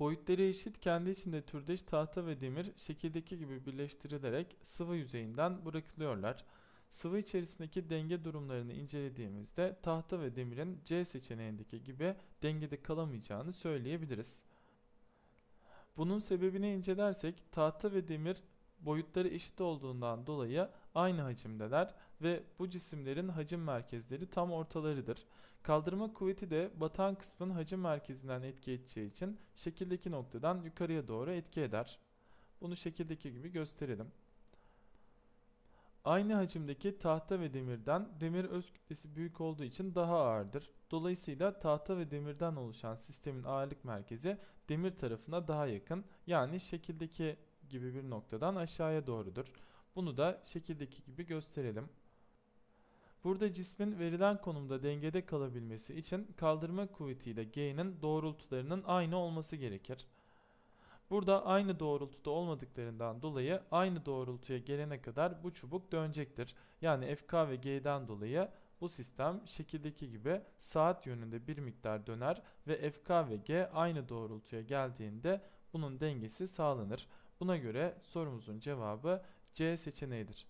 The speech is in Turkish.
Boyutları eşit kendi içinde türdeş tahta ve demir şekildeki gibi birleştirilerek sıvı yüzeyinden bırakılıyorlar. Sıvı içerisindeki denge durumlarını incelediğimizde tahta ve demirin C seçeneğindeki gibi dengede kalamayacağını söyleyebiliriz. Bunun sebebini incelersek tahta ve demir boyutları eşit olduğundan dolayı aynı hacimdeler ve bu cisimlerin hacim merkezleri tam ortalarıdır. Kaldırma kuvveti de batan kısmın hacim merkezinden etki edeceği için şekildeki noktadan yukarıya doğru etki eder. Bunu şekildeki gibi gösterelim. Aynı hacimdeki tahta ve demirden demir öz kütlesi büyük olduğu için daha ağırdır. Dolayısıyla tahta ve demirden oluşan sistemin ağırlık merkezi demir tarafına daha yakın yani şekildeki gibi bir noktadan aşağıya doğrudur. Bunu da şekildeki gibi gösterelim. Burada cismin verilen konumda dengede kalabilmesi için kaldırma kuvvetiyle G'nin doğrultularının aynı olması gerekir. Burada aynı doğrultuda olmadıklarından dolayı aynı doğrultuya gelene kadar bu çubuk dönecektir. Yani FK ve G'den dolayı bu sistem şekildeki gibi saat yönünde bir miktar döner ve FK ve G aynı doğrultuya geldiğinde bunun dengesi sağlanır. Buna göre sorumuzun cevabı C seçeneğidir.